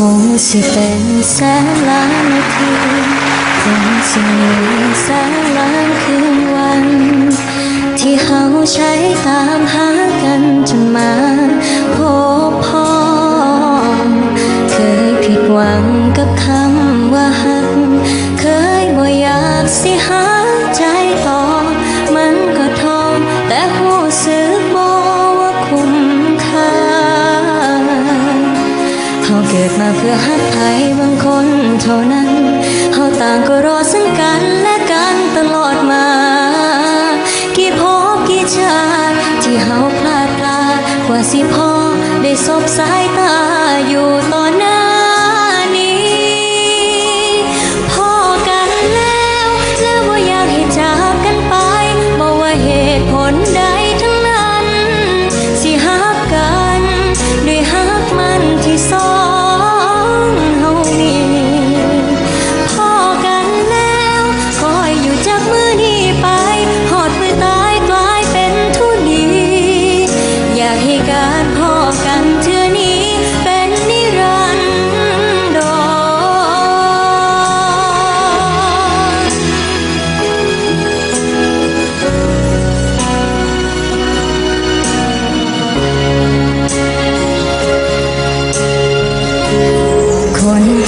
คงสิเป็นแสนล้านนาทีคงสิมีแสนล้านคืนวัน ที่เฮาใช้ตามหากันจนมา มาเพื่อหักใครบางคนเท่านั้นเฮาต่างก็รอซึ่งกันและกันตลอดมา กี่พบกี่ชาติที่เฮาพลาดพลาดกว่าสิพอได้สบสายตาอยู่ต่อนน้น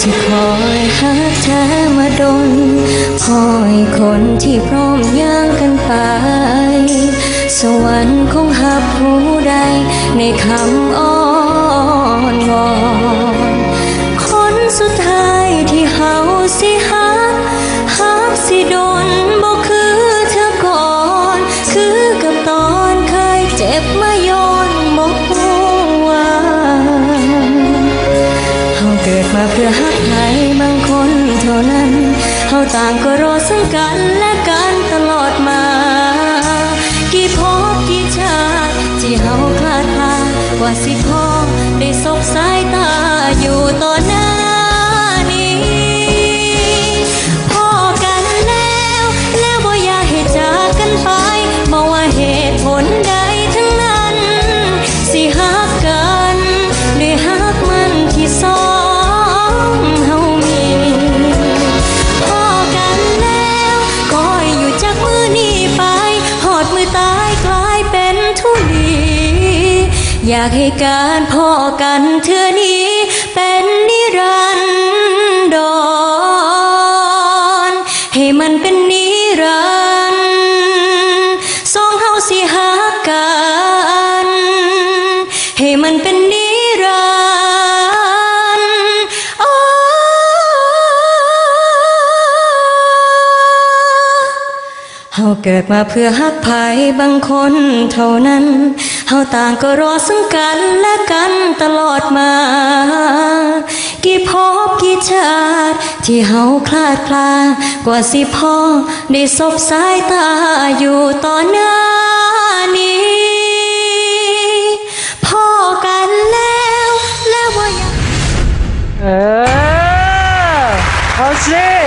ที่คอยหาเธอมาดนคอยคนที่พร้อมย่างกันไป สวรรค์คงหับหูใดในคำอ้อ เกิดมาเพื่อหักใครบางคนเท่านั้นเฮาต่างก็รอซึ่งกันและกันตลอดมา กี่พบกี่ชาติที่เฮาคลาดพลากว่าสิพอได้สบสายตาอยู่ต่อหน้า อยากให้การพ่อกันเธอนี้เป็นนิรันด เฮาเกิดมาเพื่อฮักภัยบางคนเท่านั้น เฮาต่างก็รอซึ่งกันและกันตลอดมา กี่พบกี่ชาติ ที่เฮาคลาดพลา กว่าสิพ่อได้สบสายตาอยู่ต่อหน้านี้ พ่อกันแล้วแล้วว่าเออเอาสิ